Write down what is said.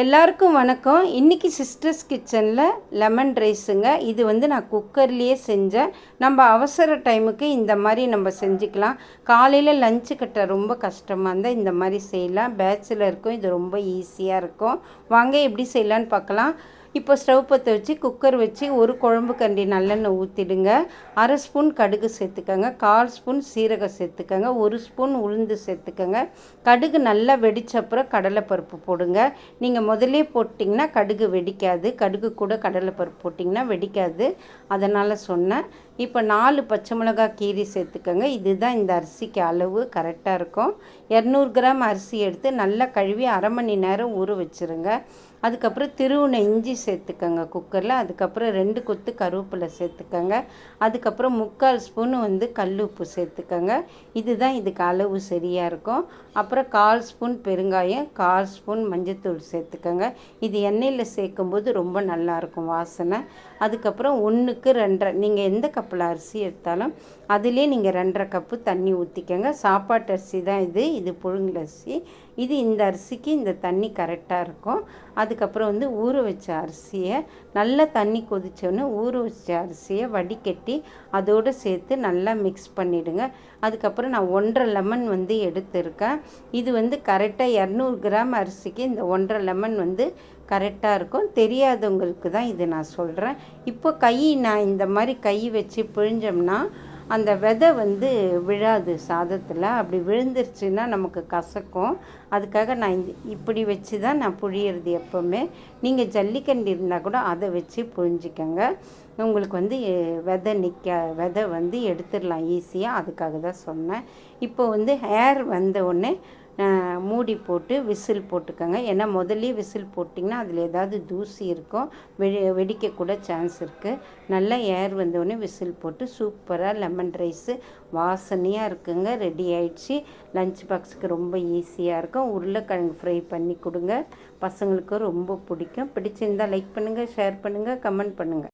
எல்லாருக்கும் வணக்கம். இன்றைக்கி சிஸ்டர்ஸ் கிச்சனில் லெமன் ரைஸுங்க இது வந்து நான் குக்கர்லேயே செஞ்சேன். நம்ம அவசர டைமுக்கு இந்த மாதிரி நம்ம செஞ்சுக்கலாம். காலையில் லஞ்சு கட்ட ரொம்ப கஷ்டமாக இருந்தால் இந்த மாதிரி செய்யலாம். பேச்சுலருக்கும் இது ரொம்ப ஈஸியாக இருக்கும். வாங்க எப்படி செய்யலான்னு பார்க்கலாம். இப்போ ஸ்டவ் பற்ற வச்சு குக்கர் வச்சு ஒரு குழம்பு கண்டி நல்லெண்ணெய் ஊற்றிடுங்க அரை ஸ்பூன் கடுகு சேர்த்துக்கோங்க. கால் ஸ்பூன் சீரகம் சேர்த்துக்கோங்க. ஒரு ஸ்பூன் உளுந்து சேர்த்துக்கோங்க. கடுகு நல்லா வெடிச்சப்புறம் கடலைப்பருப்பு போடுங்க. நீங்கள் முதலே போட்டிங்கன்னா கடுகு வெடிக்காது. கடுகு கூட கடலைப்பருப்பு போட்டிங்கன்னா வெடிக்காது. அதனால் சொன்னேன். இப்போ நாலு பச்சை மிளகா கீரி சேர்த்துக்கோங்க. இதுதான் இந்த அரிசிக்கு அளவு. கரெக்டாக இருக்கும். இரநூறு கிராம் அரிசி எடுத்து நல்லா கழுவி அரை மணி நேரம் ஊற வச்சுருங்க. அதுக்கப்புறம் திருவுணை இஞ்சி சேர்த்துக்கோங்க குக்கரில். அதுக்கப்புறம் ரெண்டு கொத்து கருவேப்பிலை சேர்த்துக்கோங்க. அதுக்கப்புறம் முக்கால் ஸ்பூன் வந்து கல் உப்பு சேர்த்துக்கோங்க. இதுதான் இதுக்கு அளவு சரியாக இருக்கும். அப்புறம் கால் ஸ்பூன் பெருங்காயம் கால் ஸ்பூன் மஞ்சத்தூள் சேர்த்துக்கோங்க. இது எண்ணெயில் சேர்க்கும்போது ரொம்ப நல்லாயிருக்கும் வாசனை. அதுக்கப்புறம் ஒன்றுக்கு ரெண்டரை நீங்கள் எந்த கப்பில் அரிசி எடுத்தாலும் அதுலேயே நீங்கள் ரெண்டரை கப்பு தண்ணி ஊற்றிக்கோங்க சாப்பாட்டு அரிசி தான் இது இது புழுங்கல் அரிசி. இது இந்த அரிசிக்கு இந்த தண்ணி கரெக்டாக இருக்கும். அதுக்கப்புறம் வந்து ஊற வச்ச அரிசி அரிசியை நல்லா தண்ணி கொதிச்சோன்னே ஊற வச்ச அரிசியை வடிகட்டி அதோடு சேர்த்து நல்லா மிக்ஸ் பண்ணிவிடுங்க அதுக்கப்புறம் நான் ஒன்றரை லெமன் வந்து எடுத்திருக்கேன். இது வந்து கரெக்டாக இரநூறு கிராம் அரிசிக்கு இந்த ஒன்றரை லெமன் வந்து கரெக்டாக இருக்கும். தெரியாதவங்களுக்கு தான் இது நான் சொல்கிறேன் இப்போ கை நான் இந்த மாதிரி கை வச்சு பிழிஞ்சோம்னா அந்த விதை வந்து விழாது சாதத்தில். அப்படி விழுந்துருச்சுன்னா நமக்கு கசக்கும். அதுக்காக நான் இந்த இப்படி வச்சு தான் நான் புழியறது எப்போவுமே. நீங்கள் ஜல்லிக்கண்டு இருந்தால் கூட அதை வச்சு புழிஞ்சிக்கோங்க. உங்களுக்கு வந்து விதை நிற்க விதை வந்து எடுத்துடலாம் ஈஸியாக அதுக்காக தான் சொன்னேன். இப்போ வந்து ஹேர் வந்த உடனே மூடி போட்டு விசில் போட்டுக்கோங்க. ஏன்னா முதல்ல விசில் போட்டிங்கன்னா அதில் ஏதாவது தூசி இருக்கும். வெடி வெடிக்கக்கூட சான்ஸ் இருக்குது நல்லா ஏர் வந்தோடனே விசில் போட்டு சூப்பராக லெமன் ரைஸு வாசனையாக இருக்குங்க. ரெடி ஆயிடுச்சு. லஞ்ச் பாக்ஸுக்கு ரொம்ப ஈஸியாக இருக்கும். உருளைக்கிழங்கு ஃப்ரை பண்ணி கொடுங்க. பசங்களுக்கு ரொம்ப பிடிக்கும். பிடிச்சிருந்தால் லைக் பண்ணுங்கள் ஷேர் பண்ணுங்கள் கமெண்ட் பண்ணுங்கள்